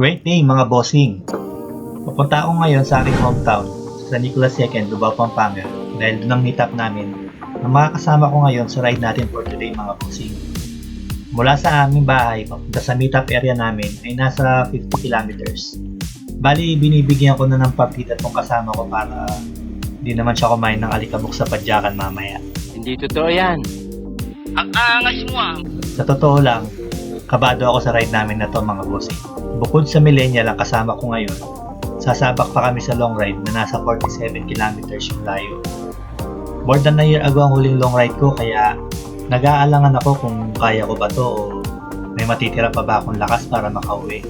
Great day mga bossing! Papunta ako ngayon sa aking hometown, sa Nicolas II, Lubao, Pampanga dahil doon ang meetup namin na makakasama ko ngayon sa ride natin for today mga bossing. Mula sa aming bahay papunta sa meetup area namin ay nasa 50 kilometers. Bali, binibigyan ko na ng papita tong kasama ko para di naman siya kumain ng alikabok sa padyakan mamaya. Hindi totoo yan. Ang angas mo ah. Sa totoo lang, kabado ako sa ride namin na to mga bossing. Bukod sa millennial ang kasama ko ngayon, sasabak pa kami sa long ride na nasa 47 kilometers yung layo. More than a year ago ang huling long ride ko kaya nag-aalangan ako kung kaya ko ba to o may matitira pa ba akong lakas para makauwi.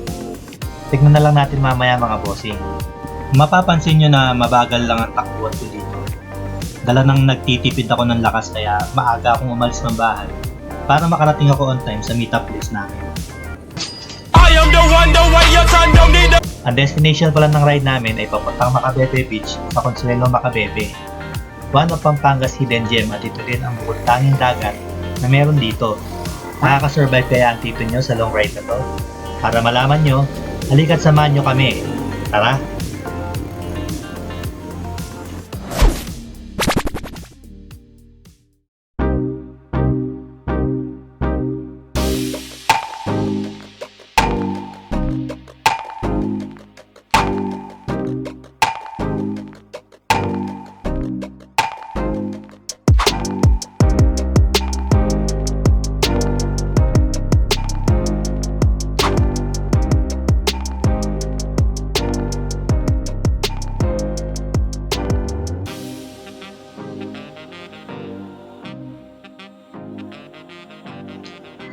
Tignan na lang natin mamaya mga bossing. Mapapansin nyo na mabagal lang ang takbuhan ko dito. Dala nang nagtitipid ako ng lakas kaya maaga akong umalis ng bahay para makarating ako on time sa meetup place namin. I am the one, the way your son don't need a Ang destination pala ng ride namin ay papuntang Macabebe Beach sa Consuelo Macabebe. One of Pampanga's hidden gem at ito din ang bukod tanging dagat na meron dito. Makakasurvive kaya ang tito nyo sa long ride na to? Para malaman nyo, halika't samahan nyo kami. Tara!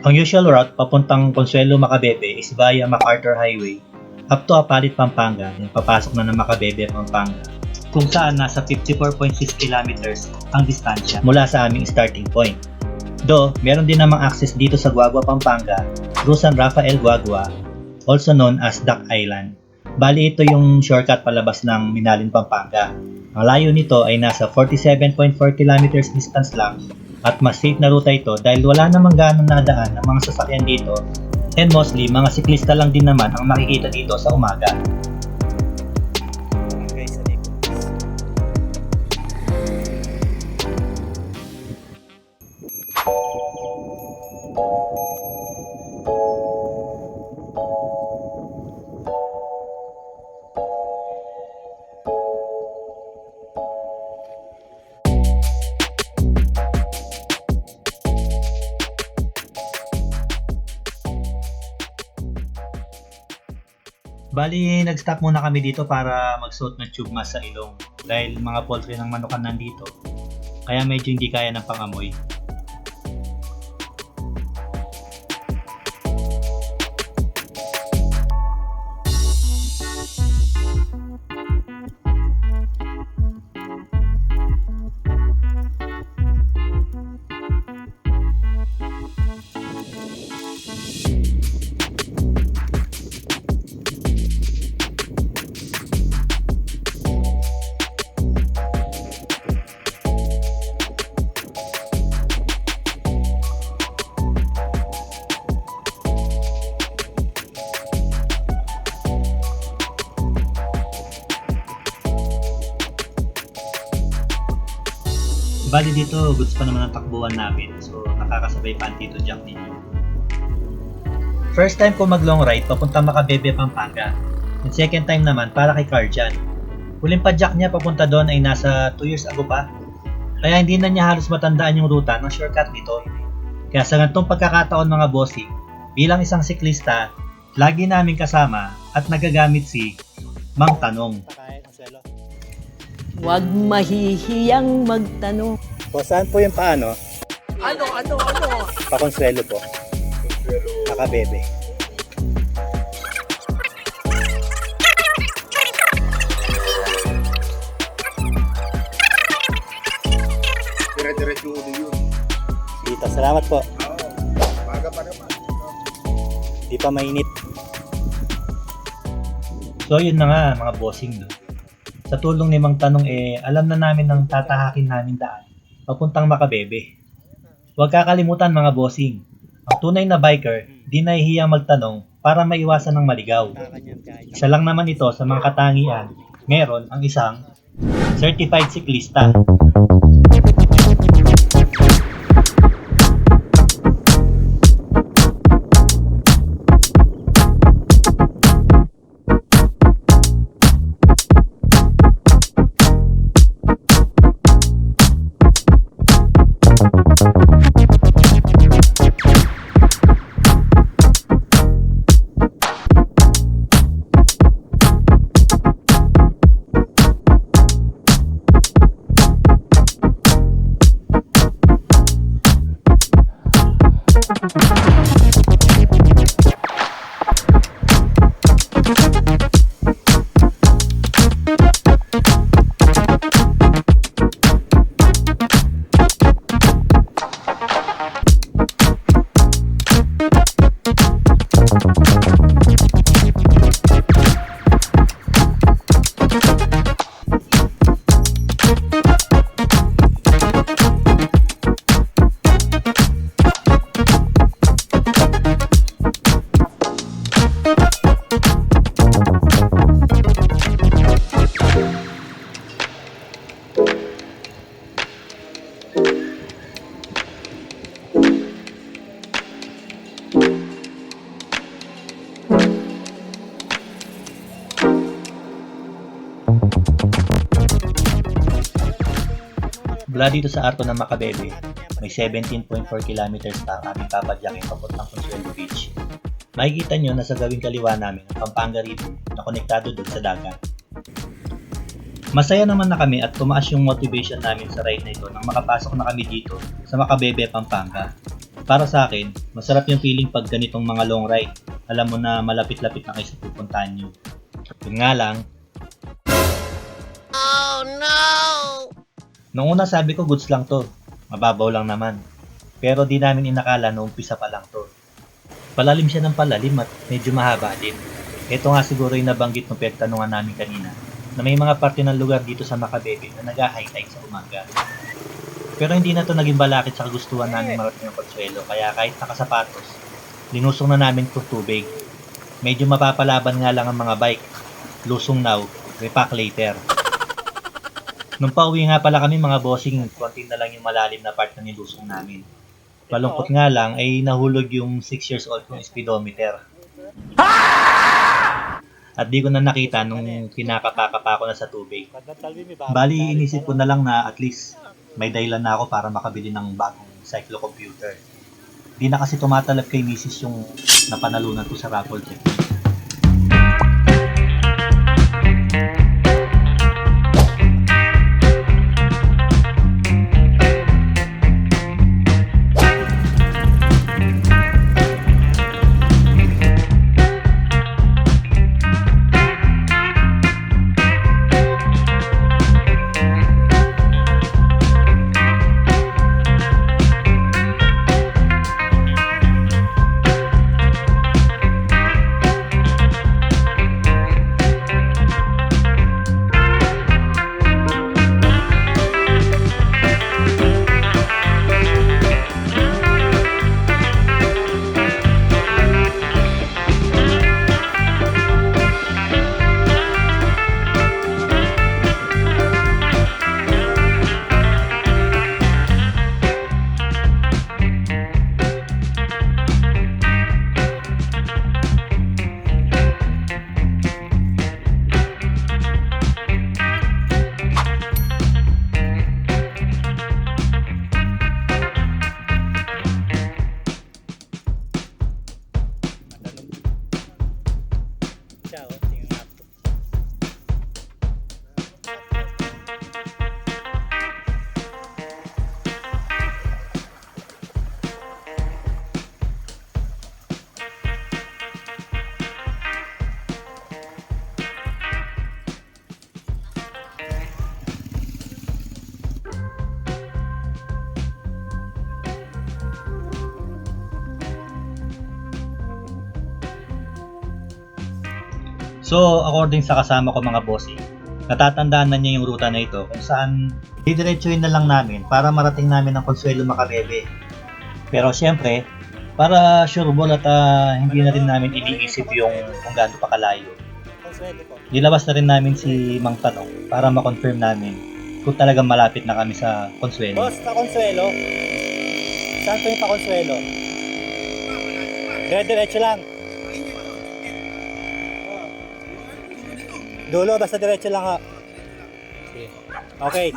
Ang usual route papuntang Consuelo Macabebe is via MacArthur Highway up to Apalit, Pampanga, yung papasok na ng Macabebe, Pampanga, kung saan nasa 54.6 kilometers ang distansya mula sa aming starting point. Do, meron din namang access dito sa Guagua, Pampanga through San Rafael Guagua, also known as Duck Island. Bali ito yung shortcut palabas ng Minalin, Pampanga. Ang layo nito ay nasa 47.4 kilometers distance lang at mas safe na ruta ito dahil wala namang ganong nadaan ng mga sasakyan dito and mostly mga siklista lang din naman ang makikita dito sa umaga. Bali, nag-stop muna kami dito para magsuot ng tube mask sa ilong dahil mga poultry ng manukan nandito. Kaya medyo hindi kaya ng pangamoy. Bali dito, goods pa naman ang takbuhan namin. So, nakakasabay pa ang Tito Jack ninyo. First time ko mag long ride, papunta Macabebe, Pampanga. And second time naman, para kay Carjan. Huling padyak niya papunta doon ay nasa 2 years ago pa. Kaya hindi na niya halos matandaan yung ruta ng shortcut nito. Kaya sa ganitong pagkakataon mga bossing, bilang isang siklista, Lagi namin kasama at nagagamit si Mang Tanong. Huwag mahihiyang magtanong. Po, saan po yung paano? Ano, ano, ano? Pakonsuelo po. Nakabebe. Dire-diretso ulo yun. Dito, salamat po. Maga pa naman. Di pa mainit. So yun na nga mga bossing no. Sa tulong ni Mang Tanong eh, alam na namin ang tatahakin namin daan papuntang Makabebe. Huwag kakalimutan mga bossing, ang tunay na biker di nahihiya magtanong para maiwasan ng maligaw. Isa lang naman ito sa mga katangian, meron ang isang certified siklista. Mula dito sa Arco ng Makabebe, may 17.4 kilometers pa ang aming papadyakin papuntang Consuelo Beach. Makikita nyo na sa gawing kaliwa namin ang Pampanga River na konektado doon sa dagat. Masaya naman na kami at tumaas yung motivation namin sa ride na ito nang makapasok na kami dito sa Makabebe, Pampanga. Para sa akin, masarap yung feeling pag ganitong mga long ride. Alam mo na malapit-lapit na kayo sa pupuntahan nyo. Yun nga lang, Noong una sabi ko goods lang to. Mababaw lang naman. Pero di namin inakala na umpisa pa lang to. Palalim siya ng palalim at medyo mahaba din. Ito nga siguro yung nabanggit ng pagtanungan namin kanina na may mga parte ng lugar dito sa Makabebe na nag-high tide sa umaga. Pero hindi na to naging balakid sa kagustuhan namin marating ng Consuelo kaya kahit nakasapatos, linusong na namin itong tubig. Medyo mapapalaban nga lang ang mga bike. Lusong now, repack later. Nung pauwi nga pala kami mga bossing, konti na lang yung malalim na part na nilusong namin. Palungkot nga lang ay nahulog yung 6 years old kong speedometer. At di ko na nakita nung kinakapakapa ko na sa tubig. Bali, inisip ko na lang na at least may dahilan na ako para makabili ng bagong cyclocomputer. Di na kasi tumatalab kay misis yung napanalunan ko sa raffle check. So, according sa kasama ko mga bossing, natatandaan na niya yung ruta na ito kung saan didiretsuhin na lang namin para marating namin ang Consuelo Macabebe. Pero syempre, para sureball at ah, hindi na rin namin iniisip yung kung gaano pa kalayo. Nilabas na rin namin si Mang Tanong para ma-confirm namin kung talagang malapit na kami sa Consuelo. Boss, pa Consuelo. Saan po yung pa Consuelo? Dire-diretso lang. Dulo, basta diretso lang ha. Okay.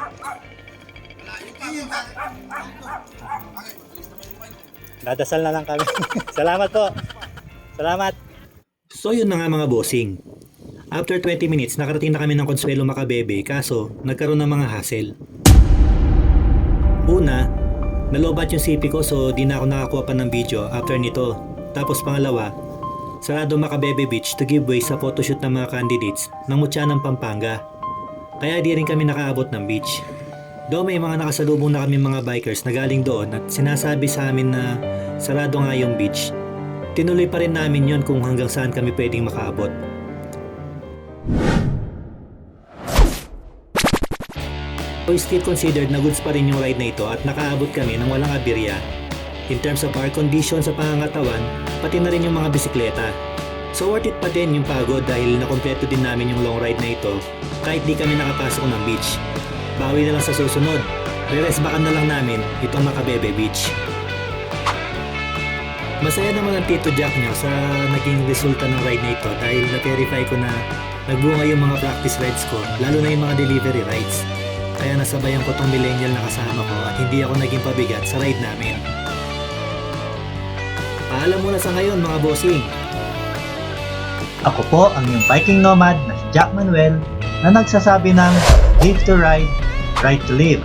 Dadasal na lang kami. Salamat po. Salamat. So yun na nga mga bossing. After 20 minutes, nakarating na kami ng Consuelo Macabebe kaso nagkaroon ng mga hassle. Una, nalobat yung CP ko so di na ako nakakuha pa ng video after nito. Tapos pangalawa, sarado Macabebe Beach to give way sa photoshoot ng mga candidates ng Mutya ng Pampanga. Kaya di rin kami nakaabot ng beach. Though may mga nakasalubong na kami mga bikers na galing doon at sinasabi sa amin na sarado nga yung beach, tinuloy pa rin namin yon kung hanggang saan kami pwedeng makaabot. So still considered na goods pa rin yung ride na ito at nakaabot kami ng walang aberya. In terms of our condition sa pangangatawan, pati na rin yung mga bisikleta. So worth it pa din yung pagod dahil nakompleto din namin yung long ride na ito kahit di kami nakapasok ng beach. Bawi na lang sa susunod. Re-rest backan na lang namin itong Macabebe Beach. Masaya naman ang Tito Jack nyo sa naging resulta ng ride na ito dahil na-verify ko na nagbunga yung mga practice rides ko, lalo na yung mga delivery rides. Kaya nasabayan ko tong millennial na kasama ko at hindi ako naging pabigat sa ride namin. Paalam muna sa ngayon mga bossing. Ako po ang iyong biking nomad na si Jack Manuel na nagsasabi ng Live to Ride, Ride to Live.